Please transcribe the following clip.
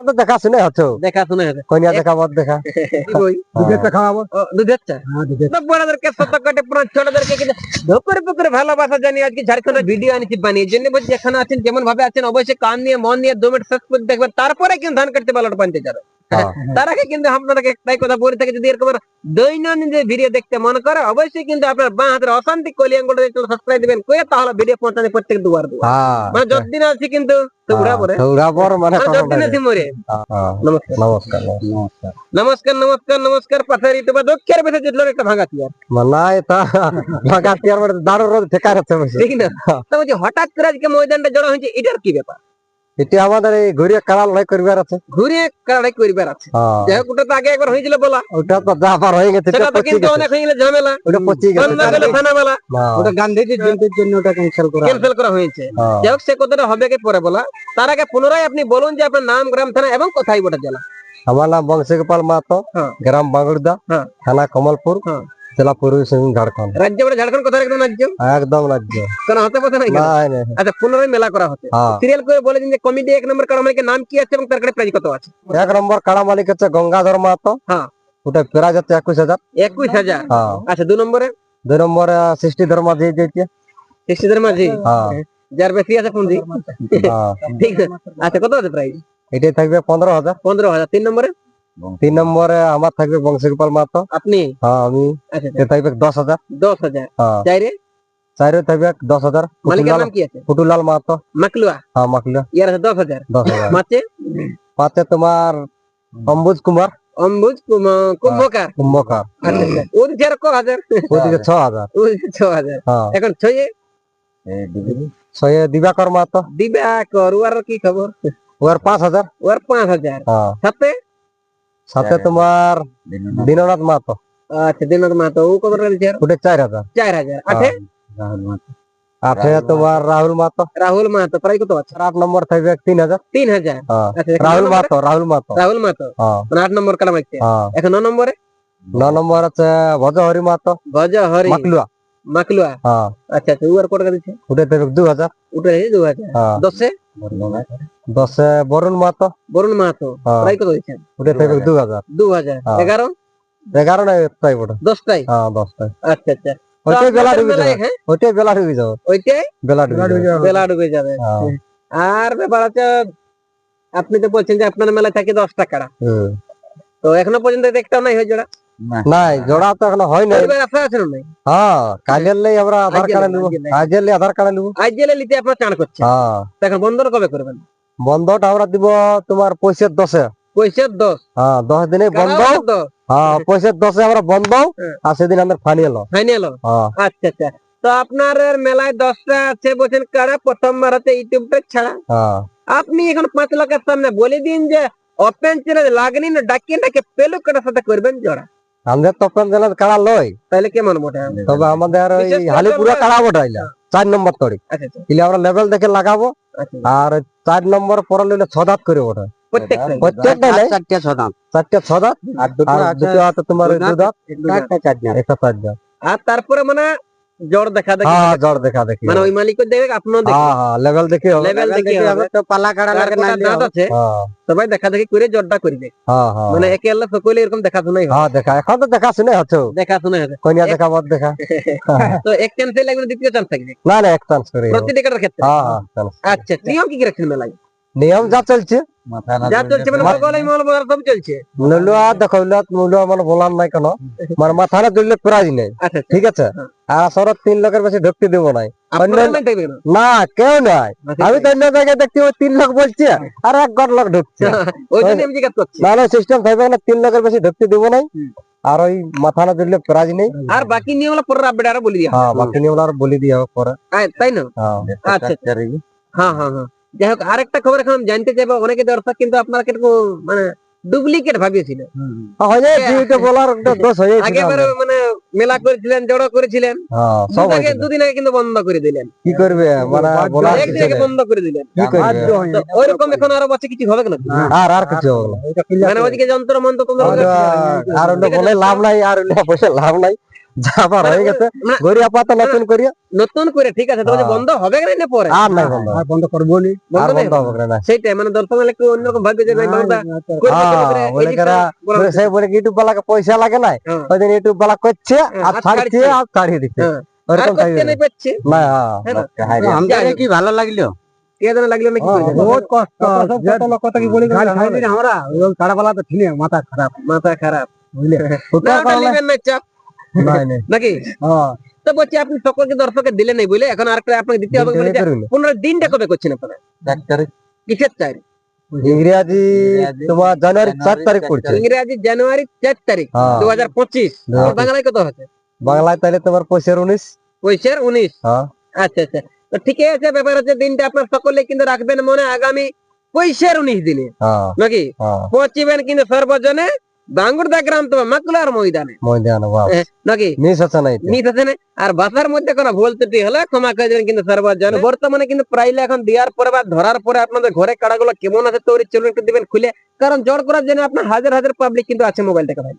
তো দেখা শুনে হচ্ছে দেখা শুনে হয়েছে কইনা দেখা মত দেখা। বই? দুধের চা খাওয়াবো? দুধের চা হ্যাঁ তো বড়দেরকে শত কোটি পুরো ছোটদেরকে কিন্তু ধোপরে পুকুরে ভালোবাসা জানি আজকে ঝাড়খণ্ডের ভিডিও আনিছি বানিয়ে। জন্য বলছি যেখানে আছেন যেমন ভাবে আছেন অবশ্যই কান নিয়ে মন নিয়ে দু মিনিট শেষ করে দেখবেন তারপরে কিন্তু ধান কাটতে বালট বানতে যাবে হ্যাঁ। তার আগে কিন্তু আপনাকে একটাই কথা বলে থাকে যদি এরকম দৈনন্দিন যে ভিডিও দেখতে মনে করে অবশ্যই কিন্তু আপনার বাঁ হাতের অশান্তি কলিয়াঙ্গুলো সাবস্ক্রাইব দিবেন কয়ে তাহলে ভিডিও পৌঁছানে প্রত্যেক দুবার দুবার। হ্যাঁ মানে যতদিন আছি কিন্তু হ্যাঁ, নমস্কার। নমস্কার নমস্কার। নমস্কার নমস্কার নমস্কার পাথারি তো বা দক্ষের জিতলো একটা ভাঙা এটা লাগা তিয়ার মানে রোদ ঠেকা রাখতে ঠিক না? তো হঠাৎ করে আজকে ময়দানটা জড়া হয়েছে এটার কি ব্যাপার? এটি আমাদের এই ঘুরিয়ে কাড়া লড়াই করবার আছে। ঘুরে কারাড়াই করিবার আছে। হ্যাঁ। যাই ওটা তো আগে একবার হয়েছিল বলা। ওটা তো হয়ে গেছে সেটা তো কিন্তু অনেক হয়ে গেলে ঝামেলা। ওটা পচি গেছে ওটা গান্ধীজির জয়ন্তীর জন্য ওটা ক্যান্সেল করা ক্যান্সেল করা হয়েছে। হ্যাঁ। যাই হোক সে কথাটা হবে কি পরে বলা। তার আগে পুনরায় আপনি বলুন যে আপনার নাম গ্রাম থানা এবং কোথায় ওটা জেলা। আমার নাম বংশীগোপাল মাহাতো হ্যাঁ। গ্রাম বাঙ্গুড়দা হ্যাঁ। থানা কমলপুর। জেলা পূর্বী সিংভূম ঝাড়খণ্ড। রাজ্য বলে ঝাড়খণ্ড কোথায় একদম রাজ্য? একদম রাজ্য। কোনো হতে পারে না আচ্ছা পুনরায় মেলা করা হচ্ছে। হ্যাঁ। সিরিয়াল করে বলে দিন যে কমিটি এক নম্বর নাম কি আছে এবং তার কাছে প্রাইজ কত আছে? এক নম্বর কাড়া মালিক হচ্ছে গঙ্গাধর মাহাতো। হ্যাঁ। ওটা প্রাইজ হচ্ছে একুশ হাজার। একুশ হাজার? হ্যাঁ। আচ্ছা দু নম্বরে? দুই নম্বরে সৃষ্টি ধর্মা দিয়ে দিয়েছে মাঝে হ্যাঁ। যার বেশি আছে পুঁজি। ঠিক আছে। আচ্ছা কত আছে প্রাইজ? এটাই থাকবে পনেরো হাজার। পনেরো হাজার। তিন নম্বরে? তিন নম্বরে আমার থাকবে বংশীগোপাল মাহাতো। আপনি? হ্যাঁ আমি। আচ্ছা থাকবে দশ হাজার দশ হাজার হ্যাঁ। চাইরে চাইরে থাকবে দশ হাজার মালিকের নাম কি আছে? পুটুলাল মাহাতো। মাকলুয়া? হ্যাঁ মাকলিয়া। ইয়ার আছে দশ হাজার দশ হাজার পাঁচে তোমার অম্বুজ কুমার। অম্বুজ কুম- কুম্ভকার। কুম্ভকার। আচ্ছা আচ্ছা। ও আর ক হাজার ওদিকে ছ হাজার ও দিচ্ছে ছ হাজার হ্যাঁ। এখন ছয়ে? ছয়ে দিবাকর মাহাতো। দিবা কর ওর কি খবর? ওর পাঁচ হাজার ওর পাঁচ হাজার হ্যাঁ। সাথে? সাথে তোমার দীননাথ। মাহাতো আচ্ছা দিনাথ মাতো। ও কত টাকা দিচ্ছে? ওটা চার হাজার। চার হাজার। আঠে আঠে তোমার রাহুল মাহাতো রাহুল মাহাতো প্রায় কত আছে? আট নম্বর থাকবে তিন হাজার। তিন হাজার। হ্যাঁ। আচ্ছা রাহুল? মাহাতো রাহুল মাহাতো রাহুল মাহাতো হ্যাঁ। মানে আট নম্বর কালাম আছে হ্যাঁ। এখন ন নম্বরে? ন নম্বর আছে ভজহরি মাহাতো গজ হরি মাকলুয়া। মাকলুয়া। হ্যাঁ। আচ্ছা আচ্ছা আর কত টাকা দিচ্ছে? ওটা থাকবে দু হাজার। গেছে দু হাজার। হ্যাঁ। দশে? দশে বরুণ মাহাতো। বরুণ মাহাতো। হ্যাঁ। প্রায় কত দিচ্ছেন ওটা থাকবে দু হাজার। দু হাজার। হ্যাঁ। এগারো? এগারো না তাই ওটা দশটাই? হ্যাঁ দশটায় আচ্ছা আচ্ছা। ওইটাই বেলা ডুবে যাবে। হ্যাঁ? ওইটাই বেলা ডুবে যাবে। ওইটাই? বেলা ডুবে যাবে। বেলা ডুবে যাবে। আর ব্যাপার আছে আপনি তো বলছেন যে আপনার মেলায় থাকে দশ টাকা তো এখনও পর্যন্ত দেখতেও নাই হয়ে জোড়া? নাই জোড়া তো এখনও হয় নাই। আশা আছে না নাই? হ্যাঁ কাজের লাই আমরা আধার কার্ড নিব। কাজের লাই আধার কার্ড নিব। আজ জেলে নিতে আপনার চান করছে হ্যাঁ। এখন বন্ধ কবে করবেন? বন্ধটা আমরা দিব তোমার পয়সার দশে। পয়সার দশ? হ্যাঁ দশ দিনে বন্ধ। হ্যাঁ পয়সার দশে আমরা বন্ধ। হ্যাঁ। আর সেদিন আমাদের ফাইনাল ফাইনাল হ্যাঁ। আচ্ছা আচ্ছা। তো আপনার মেলায় দশটা আছে বলছেন কারা? প্রথমবার হচ্ছে ইউটিউবটা ছাড়া। হ্যাঁ। আপনি এখন পাঁচ লাখের সামনে বলে দিন যে ওপেন চ্যানেল লাগনি না ডাকিয়ে ডাকে পেলু কাটার সাথে করবেন জোড়া। আমাদের তপন জেলার কাড়া লয়? তাহলে কেমন হবে? তবে আমাদের ওই হালিপুরা কাড়া বটাইলা? চার নম্বর তড়ি আচ্ছা আচ্ছা। আমরা লেভেল দেখে লাগাবো আচ্ছা আর চার নম্বর পরে লইলে ছদাত দাঁত করে ওঠে। প্রত্যেক প্রত্যেকটা চারটা চারটে আর দুটো তোমার একটা চার আর তারপরে মানে জ্বর দেখা দেখি। হ্যাঁ জ্বর দেখা দেখি। মানে ওই আপনার দেখবে হ্যাঁ হ্যাঁ লেভেল দেখে। হবে লেভেল দেখে হবে। তো পালা কাড়া লাগে না দাঁত আছে। সবাই দেখা দেখি করে জ্বরটা করবে। হ্যাঁ হ্যাঁ। মানে একে আল্লাহ সকলে এরকম দেখাশোনাই হয় হ্যাঁ দেখা। এখন তো দেখা শুনে হচ্ছে। দেখাশোনা হবে। কন্যা দেখা মত দেখা। তো এক চান্সে লাগবে দ্বিতীয় চান্স থাকবে? না না এক চান্স করে। প্রতি টিকেটের ক্ষেত্রে? হ্যাঁ হ্যাঁ আচ্ছা। নিয়ম কি কি রাখছেন মেলায়? নিয়ম যা চলছে। যা মানে মানে বলার নাই কেন। মানে মাথা না প্রাইজ নেই। আচ্ছা আচ্ছা। ঠিক আছে? আর শরৎ তিন লোকের বেশি ঢুকতে দিব নাই। না কেউ নাই। আমি তো অন্য জায়গায় দেখছি ওই তিন লোক বলছে আর এক গড় লোক ঢুকছে। না না সিস্টেম থাকবে না তিন লোকের বেশি ঢুকতে দিব নাই। আর ওই মাথা না দুললে প্রাইজ নেই। আর বাকি নিয়ম আপডেট আরও বলে দিয়া হ্যাঁ বাকি নিয়ম আর বলে দিয়ে পরে। তাই না? হ্যাঁ। আচ্ছা। হ্যাঁ হ্যাঁ হ্যাঁ। যাই হোক আরেকটা খবর এখন জানতে চাইব অনেকে দর্শক কিন্তু আপনারা মানে ডুপ্লিকেট ভাবিয়েছিল। হয়ে হয়ে। যাচ্ছে আগে বারে মানে মেলা করেছিলেন জড়ো করেছিলেন। হ্যাঁ দুদিন আগে হয়েছিল। দুদিন আগে কিন্তু বন্ধ করে দিলেন। কি করবে মানে বন্ধ করে দিলেন। ওইরকম এখন আরও বছর কিছু হবে না? আর আর কিছু হবে না। মানে ওদিকে যন্ত্র মন্ত্র তোমরা আর আর ওটা বলে লাভ নাই আর ওটা বসে লাভ নাই। যাবার হয়ে গেছে। মানে- গড়িয়া পাতা নতুন করিয়া নতুন করে ঠিক আছে তো বলছে হ্যাঁ। বন্ধ হবে না পরে? আর নাই বন্ধ। বন্ধ করব নি। বন্ধ বন্ধ হবে না সেইটাই মানে দর্শক হলে কেউ অন্যরকম ভাববে যে করে হ্যাঁ, বলে কারা, বলে উচিত। সে বলে ইউটিউব বালাকে পয়সা লাগে হ্যাঁ। দিন ইউটিউব বালা করছে হ্যাঁ, আর আর ছাড়ছে। আর ছাড়িয়ে দিচ্ছে। হ্যাঁ। ওরকম করতে নাই পাচ্ছে। না। হ্যাঁ। হ্যাঁ। আমাদের কি ভালো লাগল? হ্যাঁ, মাথা খারাপ। মাথা খারাপ। বুঝলে? নাকি? হ্যাঁ। তো বলছি আপনি সকলকে দর্শকে দিলে নাই বলে এখন আর আপনাকে দিতে হবে পনেরো দিনটা কবে করছেন আপনারা? কিসের চার ইংরেজি তোমার জানুয়ারি চার তারিখ পড়ছে। ইংরেজি জানুয়ারি চার তারিখ হ্যাঁ। দু হাজার পঁচিশ। বাংলায় কত হচ্ছে? বাংলায় তাহলে তোমার পয়সার উনিশ। পয়সার উনিশ? হ্যাঁ। আচ্ছা আচ্ছা। তো ঠিকই আছে ব্যাপার হচ্ছে দিনটা আপনার সকলে কিন্তু রাখবেন মনে আগামী পয়সার উনিশ দিনে। হ্যাঁ। নাকি? হ্যাঁ। পৌঁছিবেন কিন্তু সর্বজনে। বাঙ্গুরদা গ্রাম তো মাকুলার ময়দানে। ময়দানে বাপ নাকি? মিস আছে নাই এতে। মিস আছে না আর বাসার মধ্যে কোনো ভুল ত্রুটি হলে ক্ষমা করে দেবেন কিন্তু সর্বজন। বর্তমানে কিন্তু প্রাইলে এখন দেওয়ার পরে বা ধরার পরে আপনাদের ঘরে কাড়াগুলো কেমন আছে তৈরি চলুন একটু দিবেন খুলে। কারণ জোর করার জন্য আপনার হাজার হাজার পাবলিক কিন্তু আছে মোবাইল থেকে ভাই।